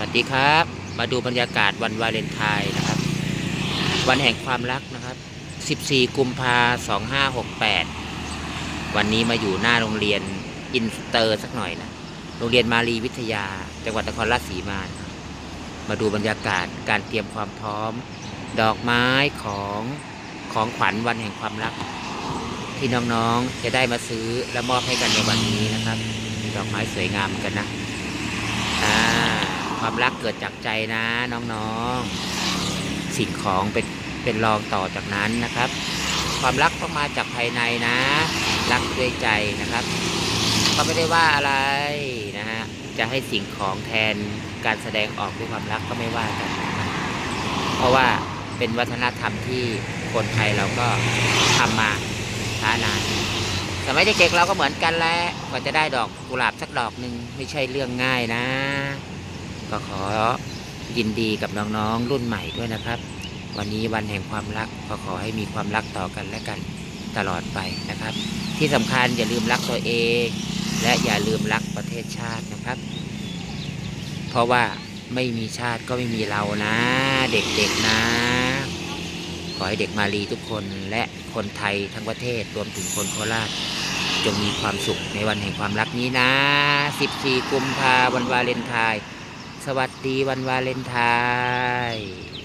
วัสดีครับ มาดูบรรยากาศวันวาเลนไทน์นะครับ วันแห่งความรักนะครับ 14 กุมภา2568 วันนี้มาอยู่หน้าโรงเรียนอินสเตอร์สักหน่อยนะ โรงเรียนมารีวิทยา จังหวัดนครราชสีมานะมาดูบรรยากาศการเตรียมความพร้อม ดอกไม้ของของขวัญวันแห่งความรัก ที่น้องๆจะได้มาซื้อและมอบให้กันในวันนี้นะครับ ดอกไม้สวยงามกันนะอ่า ความรักเกิดจากใจนะน้องๆ สิ่งของเป็นเป็นรองต่อจากนั้นนะครับ ความรักต้องมาจากภายในนะ รักด้วยใจนะครับก็ไม่ได้ว่าอะไรนะฮะจะให้สิ่งของแทนการแสดงออกด้วยความรักก็ไม่ว่ากันนะครับเพราะว่าเป็นวัฒนธรรมที่คนไทยเราก็ทำมาช้านานสมัยเด็กๆเราก็เหมือนกันแหละกว่าจะได้ดอกกุหลาบสักดอกหนึ่งไม่ใช่เรื่องง่ายนะ ก็ขอยินดีกับน้องๆรุ่นใหม่ด้วยนะครับ วันนี้วันแห่งความรักก็ขอให้มีความรักต่อกันและกันตลอดไปนะครับ ที่สำคัญอย่าลืมรักตัวเอง และอย่าลืมรักประเทศชาตินะครับ เพราะว่าไม่มีชาติก็ไม่มีเรานะ เด็กๆนะ ขอให้เด็กมาลีทุกคนและคนไทยทั้งประเทศรวมถึงคนโคราชจงมีความสุขในวันแห่งความรักนี้นะ 14 กุมภาวันวาเลนไทน์ สวัสดีวันวาเลนไทน์